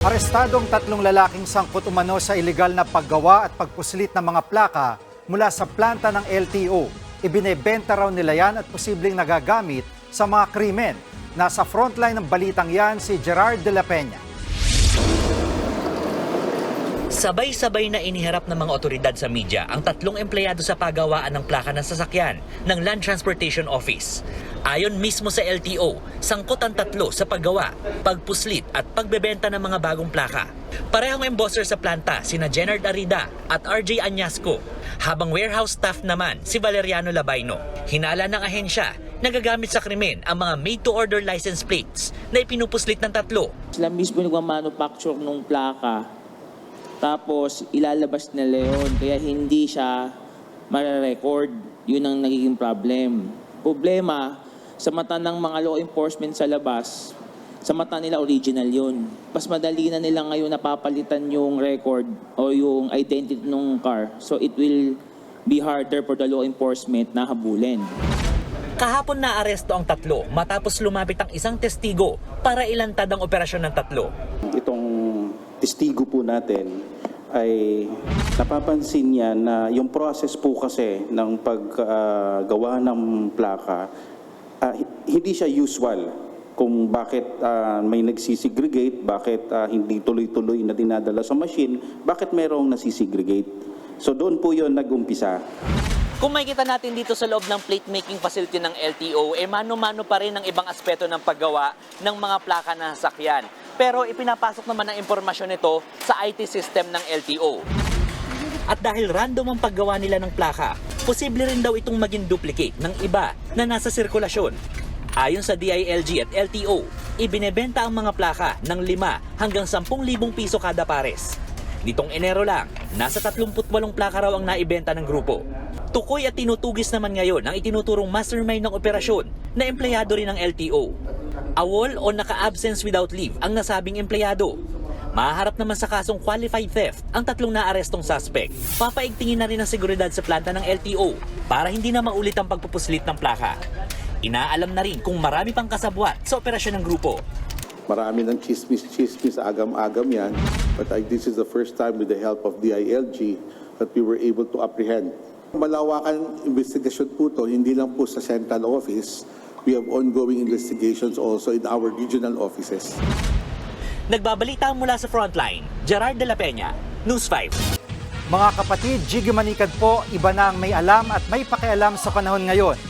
Arestadong tatlong lalaking sangkot umano sa ilegal na paggawa at pagpuslit ng mga plaka mula sa planta ng LTO. Ibinebenta raw nila yan at posibleng nagagamit sa mga krimen. Nasa frontline ng balitang yan si Gerard de la Peña. Sabay-sabay na iniharap ng mga otoridad sa media ang tatlong empleyado sa pagawaan ng plaka ng sasakyan ng Land Transportation Office. Ayon mismo sa LTO, sangkot ang tatlo sa paggawa, pagpuslit at pagbebenta ng mga bagong plaka. Parehong embosser sa planta sina Jenard Arida at RJ Anyasco, habang warehouse staff naman si Valeriano Labaino. Hinala ng ahensya nagagamit sa krimen ang mga made-to-order license plates na ipinupuslit ng tatlo Sila mismo nagmamanufacture ng plaka. Tapos ilalabas nila yun. Kaya hindi siya mare-record. Yun ang nagiging problem. Problema, sa mata ng mga law enforcement sa labas, sa mata nila original yun. Mas madali na nila ngayon napapalitan yung record o yung identity ng car. So it will be harder for the law enforcement na habulin. Kahapon na aresto ang tatlo matapos lumapit ang isang testigo para ilantad ang operasyon ng tatlo. Itong testigo po natin ay napapansin niya na yung process po kasi ng paggawa ng plaka, hindi siya usual kung bakit ah, may nagsisegregate, bakit ah, hindi tuloy-tuloy na dinadala sa machine, bakit merong nasisegregate. So doon po yon nag-umpisa. Kung makikita natin dito sa loob ng plate making facility ng LTO, eh mano-mano pa rin ang ibang aspeto ng paggawa ng mga plaka na sasakyan. Pero ipinapasok naman ang impormasyon nito sa IT system ng LTO. At dahil random ang paggawa nila ng plaka, posible rin daw itong maging duplicate ng iba na nasa sirkulasyon. Ayon sa DILG at LTO, ibinebenta ang mga plaka ng 5 hanggang 10,000 piso kada pares. Nitong Enero lang, nasa 38 plaka raw ang naibenta ng grupo. Tukoy at tinutugis naman ngayon ang itinuturong mastermind ng operasyon na empleyado rin ng LTO. Awol o naka-absence without leave ang nasabing empleyado. Maharap naman sa kasong qualified theft ang tatlong naarestong suspect. Papaigtingin na rin ang seguridad sa planta ng LTO para hindi na maulit ang pagpupuslit ng plaka. Inaalam na rin kung marami pang kasabwat sa operasyon ng grupo. Marami ng chismis-chismis, agam-agam yan. But I, this is the first time with the help of DILG that we were able to apprehend. Malawakan investigasyon po to, hindi lang po sa central office. We have ongoing investigations also in our regional offices. Nagbabalita mula sa frontline, Gerard de la Peña, News 5. Mga kapatid, Jiggy Manikad po, iba na ang may alam at may pakialam sa panahon ngayon.